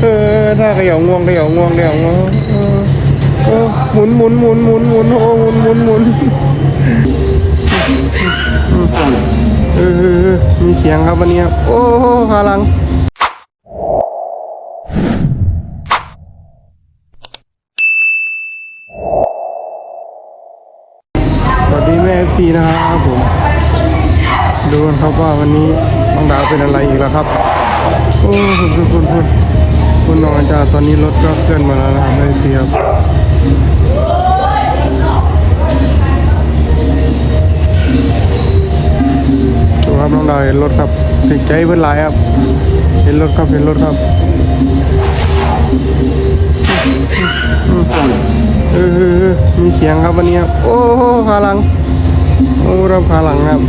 เออถ้าเขย่าง่วงเขย่าง่วงเขย่างวงเออเออหมุนหมุนหมุนหมุนหมุนโอ้หมุนหมุนหมุนเออเออเออมีเสียงครับวันนี้โอ้โหขาลังสวัสดีแม่พีนะครับผมดูกันครับว่าวันนี้น้องดาวเป็นอะไรอีกแล้วครับ โอ้คุณคุณคุณ คุณนองอาจาตอนนี้รถก็เคลื่อนมาแล้วนะครับแม่พีครับดูครับน้องดาวเห็นรถครับติดใจเพื่อนหลายครับ เห็นรถครับเห็นรถครับเออมีเสียงครับวันนี้ครับโอ้ขาหลัง โอ้รับขาหลังครับ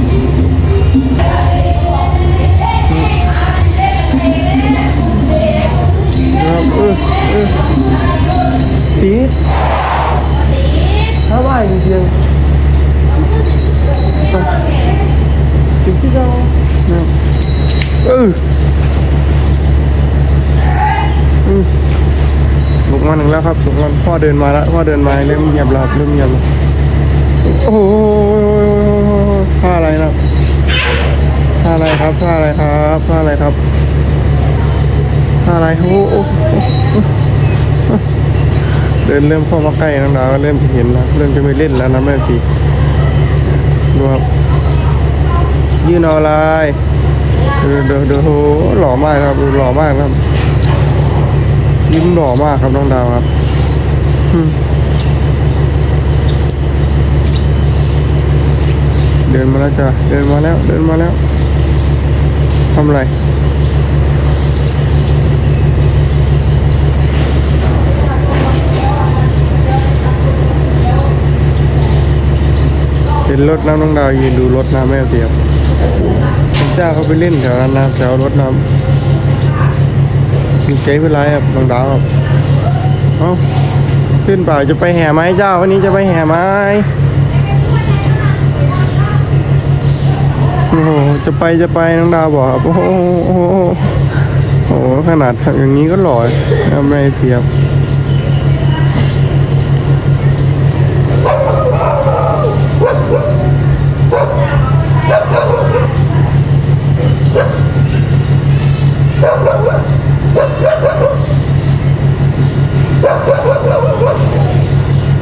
สีถ้าว่าจริงๆสีที่เราเอออืมลุกมาหนึ่งแล้วครับลุกมาพ่อเดินมาแล้วพ่อเดินมาเริ่มเงียบแล้วเริ่มเงียบแล้วโอ้โหท่าอะไรนะท่าอะไรครับท่าอะไรครับท่าอะไรครับ อะไรโอ้โหเดินเริ่มเข้ามาใกล้น้องดาวก็เริ่มเห็นแล้วเริ่มจะไม่เล่นแล้วนะแม่พี่ดูครับยืนเอาอะไรเดูดูดูโหหล่อมากครับหล่อมากครับ ยิ้มหล่อมากครับน้องดาวครับเดินมาแล้วจ้ะเดินมาแล้ว เดินมาแล้วทำอะไร นรถน้ำน้องดาวยืนดูรถน้ำแม่เสียบผมจ้าเขาไปเล่นแถวนั้นนะแถวรถน้ำมีใจเวลาครับน้องดาวครับเอ้าขึ้นเปล่าจะไปแห่ไม้เจ้าวันนี้จะไปแห่ไม้โอ้โหจะไปจะไปน้องดาวบอกครับโอ้โหโอ้โหขนาดอย่างนี้ก็หล่อนะแม่เสียบ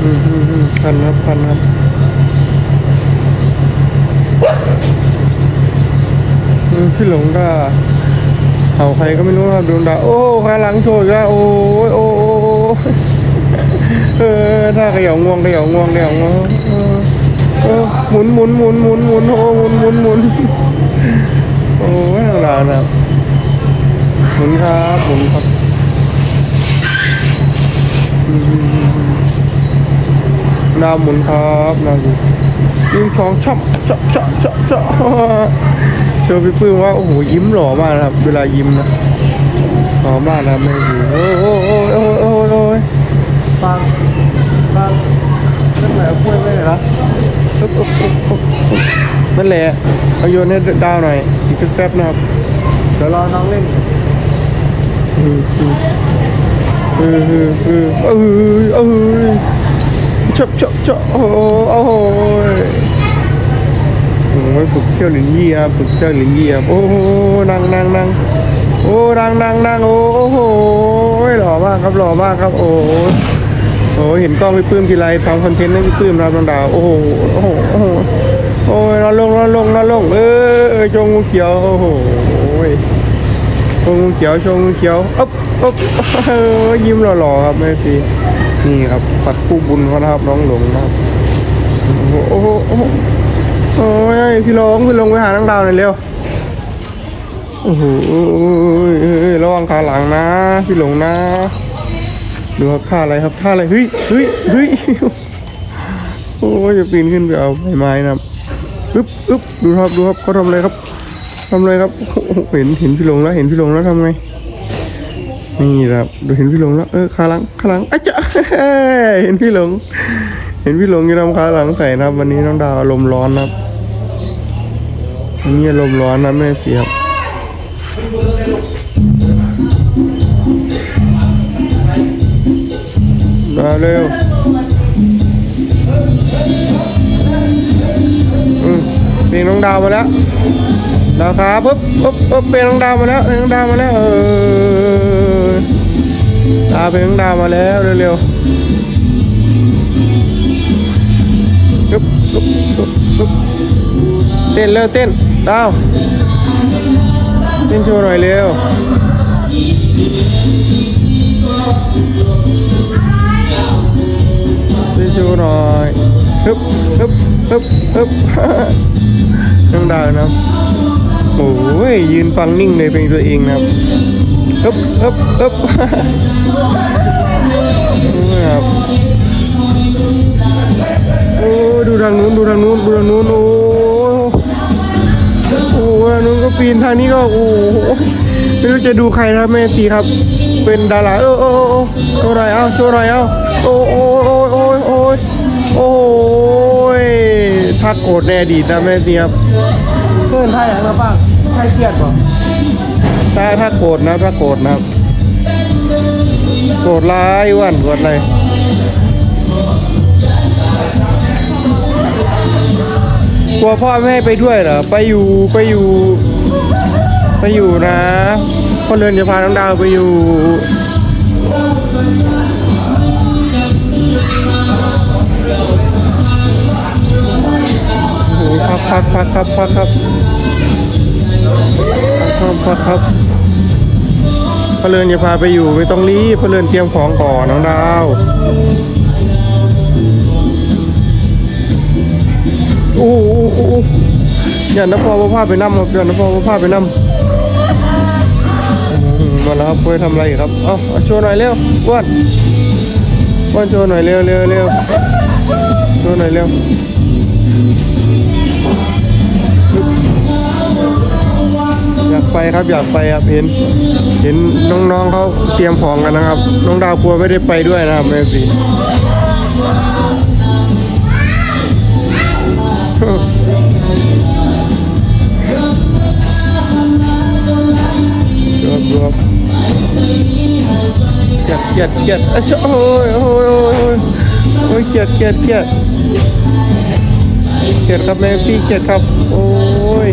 อืมอืมอืมพันครับพันครับ พี่หลงก็เห่าใครก็ไม่รู้ครับโดนด่าโอ้ขาหลังโชยแล้วโอ้ยโอ้โอ้โอ้เออถ้าขย่างวงขย่างวงขย่างวงเออเออหมุนหมุนหมุนหมุนหมุนโอ้หมุนหมุนหมุนโอ้ยทางด่านนะหมุนครับหมุนครับอืมดาหมุนครับดาวหมุนยิ้มช้องชอบชอบชอบชอบชอบ เจอพี่ปื้มว่าโอ้โหยิ้มหล่อมากนะครับ เวลายิ้มนะหล่อมากนะไม่ดีโอ้โหโอ้โหโอ้โหโอ้โหโอ้ปังปังนั่นแหละพูดไม่ได้เหรอนั่นแหละเอาโยนให้ดาวหน่อยอีกสักแป๊บนะครับเดี๋ยวรอน้องเล่นเอืมอืมเออเออเออเออเออชอบชอบชอบโอ้โหโอ้โห โอ้ยฝึกเที่ยวหลินยี่ครับฝึกเที่ยวหลินยี่ครับโอ้โหนั่งนั่งนั่งโอ้นั่งนั่งนั่งโอ้โหหล่อมากครับหล่อมากครับ โอ้โหโอ้เห็นกล้องพี่ปื้มทีไรทำคอนเทนต์ให้พี่ปื้มรับน้องดาวโอ้โหโอ้โหโอ้โหโอ้ยนอนลงนอนลงนอนลงเออเออชงงูเขียวโอ้โหชงงูเขียวชงงูเขียวอ๊บอ๊บยิ้มหล่อๆครับแม่พีนี่ครับปัดคู่บุญเขานะครับน้องหลงนะครับโอ้โห โอ้ยพี่หลงพี่ลงไปหาน้องดาวหน่อยเร็วโอ้โหระวังขาหลังนะ พี่หลงนะดูครับท่าอะไรครับท่าอะไรเฮ้ยเฮ้ยเฮ้ยโอ้ยจะปีนขึ้นไปเอาใบไม้นะอึ๊บอึ๊บดูครับดูครับเขาทำอะไรครับทำอะไรครับเห็นเห็นพี่หลงแล้วเห็นพี่หลงแล้วทำไงนี่ครับดูเห็นพี่หลงแล้วเออขาหลังขาหลังอาจจะเห็นพี่หลง เห็นพี่หลงจะทำขาหลังใส่นะครับ วันนี้น้องดาวอารมณ์ร้อนนะครับ วันนี้อารมณ์ร้อนนะแม่เสียบเร็วเพลงน้องดาวมาแล้วดาวขาปุ๊บปุ๊บปุ๊บเพลงน้องดาวมาแล้วเพลงน้องดาวมาแล้วเออดาวเพลงน้องดาวมาแล้วเร็วๆปุ๊บปุ๊บปุ๊บเต้นเร็วเต้น ดาวเต้นโชว์หน่อยเร็วช่วยชูหน่อยฮึบฮึบฮึบฮึบน้องดาวนะโอ้ยยืนฟังนิ่งเลยเพลงตัวเองนะครับฮึบฮึบฮึบครับโอ้ดูทางนู้นดูทางนู้นดูทางนู้นโอ้ ก็ปีนทางนี้ก็โอ้โหไม่รู้จะดูใครนะแม่ตีครับ เป็นดาราเออเออเออโชว์หน่อยเอาโชว์หน่อยเอาโอ้โอ้โอ้โอ้โอ้โอ้ยถ้าโกรธในอดีนะแม่ตีครับเพื่อนท่าอย่างไรบ้างใครเครียดป่ะถ้าถ้าโกรธนะถ้าโกรธนะโกรธร้ายวันโกรธอะไรกลัวพ่อไม่ให้ไปด้วยเหรอ ไปอยู่ไปอยู่ ไปอยู่นะพ่อเรือนจะพาน้องดาวไปอยู่โอ้โหพักพักพักครับพักครับพักพักครับพ่อเรือนจะพาไปอยู่ไม่ต้องรีบพ่อเรือนเตรียมของก่อนน้องดาวโอ้โห ย่านะพ่อว่าพาไปนั่มครับอย่านะพ่อว่าพาไปนั่มาแล้วครับเพื่อทำอะไรครับเอาเอาโชว์หน่อยเร็วอ้วนอ้วนโชว์หน่อยเร็วเร็วเร็วโชว์หน่อยเร็วอยากไปครับอยากไปครับเห็น เห็นน้องๆเขาเตรียมของกันนะครับ น้องดาวกลัวไม่ได้ไปด้วยนะครับแม่สี รวบรวบเกลียดเกียดเกียดอะเจ้าโอ้ยโอ้ยโอ้ยโอ้ยโอ้ยเกลียดเกลียดเกลียดเกลียดครับแม่พี่เกลียดครับ โอ้ย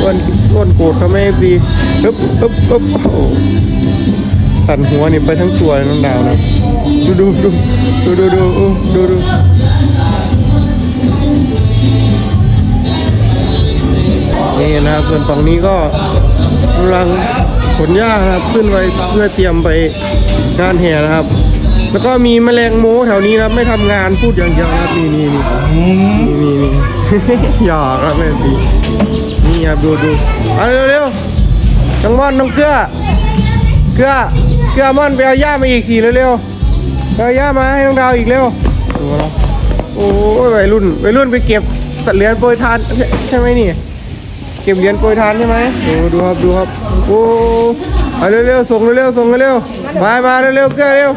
อ้วนอ้วนโกรธครับแม่พี่ปึ๊บปึ๊บปึ๊บโอ้สั่นหัวนี่ไปทั้งตัวเลยน้องดาวนะดูดูดูดูดูดูอู้ดูดูนี่นะครับส่วนฝั่งนี้ก็กำลัง ขนหญ้าครับขึ้นไปเพื่อเตรียมไปงานแห่นะครับ แล้วก็มีแมลงโมแถวนี้นะครับ ไม่ทำงานพูดอย่างเดียวครับนี่นี่นี่นี่นี่หยอกครับแม่ปีนี่ครับดูดูเอาเร็วเร็วน้องม่อนน้องเกลือเกลือเกลือม่อนไปเอาย่ามาอีกทีเร็วเร็วเอาย่ามาให้น้องดาวอีกเร็วโอ้ยวัยรุ่นวัยรุ่นไปเก็บเหรียญโปรยทานใช่ไหมนี่ เก็บเหรียญโปรยทานใช่ไหมโอ้ดูครับดูครับโอ้เอาเร็วๆส่งเร็วๆส่งเร็วๆมามาเร็วๆเกลือเร็ว